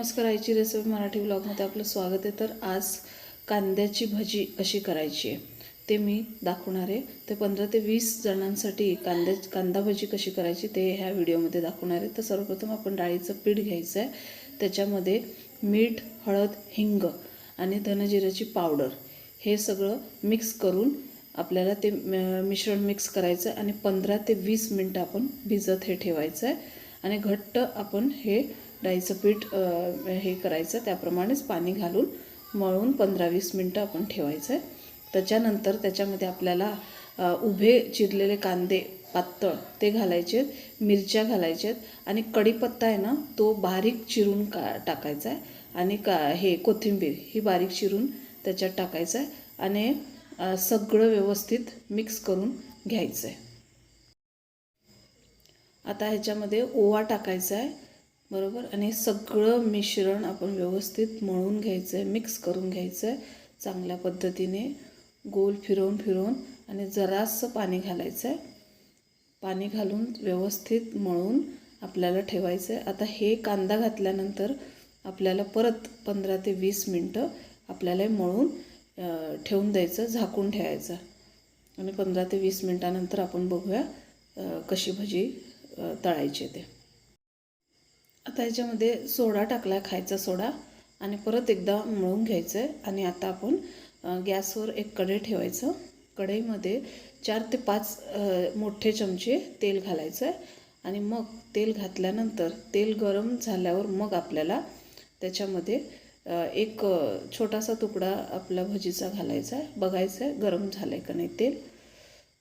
नमस्कार आईची रेसिपी मराठी ब्लॉगमध्ये आपलं स्वागत आहे. तर आज कांद्याची भजी कशी करायची आहे ते मी दाखवणार आहे. ते पंधरा ते वीस जणांसाठी कांद्या कांदा भजी कशी करायची ते ह्या व्हिडिओमध्ये दाखवणार आहे. तर सर्वप्रथम आपण डाळीचं पीठ घ्यायचं आहे. त्याच्यामध्ये मीठ हळद हिंग आणि धनजिऱ्याची पावडर हे सगळं मिक्स करून आपल्याला ते मिश्रण मिक्स करायचं आणि पंधरा ते वीस मिनटं आपण भिजत हे ठेवायचं आहे. आणि घट्ट आपण हे डाळीचं पीठ हे करायचं. त्याप्रमाणेच पाणी घालून मळून पंधरा वीस मिनटं आपण ठेवायचं आहे त्याच्यानंतर त्याच्यामध्ये आपल्याला उभे चिरलेले कांदे पातळ ते घालायचे आहेत मिरच्या घालायच्या आहेत आणि कढीपत्ता आहे ना तो बारीक चिरून का टाकायचा आहे आणि का हे कोथिंबीर ही बारीक चिरून त्याच्यात टाकायचं आहे आणि सगळं व्यवस्थित मिक्स करून घ्यायचं आहे आता ह्याच्यामध्ये ओवा टाकायचा आहे बरोबर? आणि सगळं मिश्रण आपण व्यवस्थित मळून घ्यायचं आहे मिक्स करून घ्यायचं आहे चांगल्या पद्धतीने. गोल फिरवून फिरवून आणि जरासं पाणी घालायचं आहे पाणी घालून व्यवस्थित मळून आपल्याला ठेवायचं आहे आता हे कांदा घातल्यानंतर आपल्याला परत पंधरा ते वीस मिनटं आपल्याला मळून ठेवून द्यायचं झाकून ठेवायचं. आणि पंधरा ते वीस मिनटानंतर आपण बघूया कशी भजी तळायचे ते. आता याच्यामध्ये सोडा टाकला आहे खायचा सोडा. आणि परत एकदा मळून घ्यायचं आहे आणि आता आपण गॅसवर एक कढई ठेवायचं. कढईमध्ये चार ते पाच मोठे चमचे तेल घालायचं आहे आणि मग तेल घातल्यानंतर तेल गरम झाल्यावर मग आपल्याला त्याच्यामध्ये एक छोटासा तुकडा आपला भजीचा घालायचा आहे बघायचं आहे गरम झालं आहे का नाही तेल.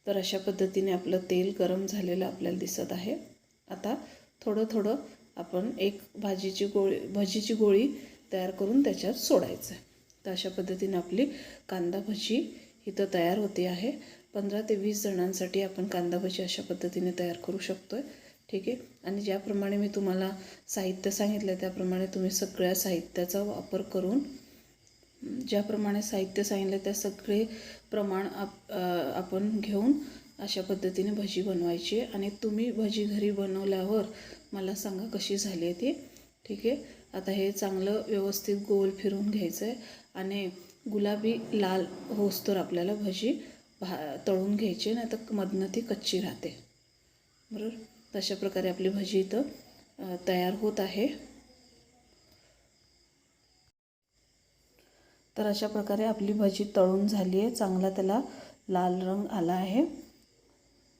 तर अशा पद्धतीने आपलं तेल गरम झालेलं आपल्याला दिसत आहे. आता थोडं थोडं आपण एक भाजीची गोळी भजीची गोळी तयार करून त्याच्यात सोडायचं आहे. तर अशा पद्धतीने आपली कांदा भजी इथं तयार होते आहे. पंधरा ते वीस जणांसाठी आपण कांदा भजी अशा पद्धतीने तयार करू शकतो आहे ठीक आहे? आणि ज्याप्रमाणे मी तुम्हाला साहित्य सांगितलं त्याप्रमाणे तुम्ही सगळ्या साहित्याचा वापर करून ज्याप्रमाणे साहित्य सांगितलं त्या सगळे प्रमाण आप आपण घेऊन अशा पद्धतीने भजी बनवायची. आहे आणि तुम्ही भजी घरी बनवल्यावर मला सांगा कशी झाली आहे ती. ठीक आहे? आता हे चांगलं व्यवस्थित गोल फिरून घ्यायचं आहे आणि गुलाबी लाल होस्तर आपल्याला भजी भा तळून घ्यायची. नाही तर मधनं ती कच्ची राहते. बरोबर? तशा प्रकारे आपली भजी इथं तयार होत आहे. तर अशा प्रकारे आपली भजी तळून झाली आहे. चांगला त्याला लाल रंग आला आहे.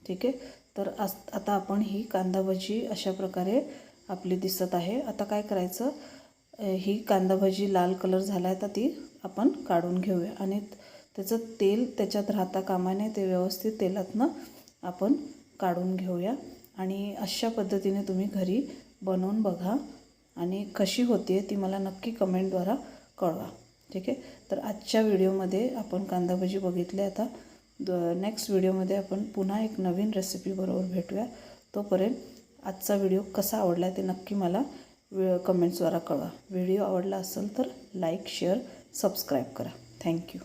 ठीक आहे? तर आज आता आपण ही कांदा भजी अशा प्रकारे आपली दिसत आहे. आता काय करायचं? ही कांदा भजी लाल कलर झाला आहे तर ती आपण काढून घेऊया. आणि त्याचं तेल त्याच्यात राहता कामा नये. ते व्यवस्थित तेलातनं आपण काढून घेऊया. आणि अशा पद्धतीने तुम्ही घरी बनवून बघा. आणि कशी होते ती मला नक्की कमेंटद्वारा कळवा. ठीक आहे? तर आजच्या व्हिडिओमध्ये आपण कांदा भजी बघितले आता. द नेक्स्ट व्हिडिओमध्ये आपण पुन्हा एक नवीन रेसिपीबरोबर भेटूया. तोपर्यंत आजचा व्हिडिओ कसा आवडला ते नक्की मला वे कमेंट्सद्वारा कळवा. व्हिडिओ आवडला असेल तर लाईक शेअर सबस्क्राईब करा. Thank you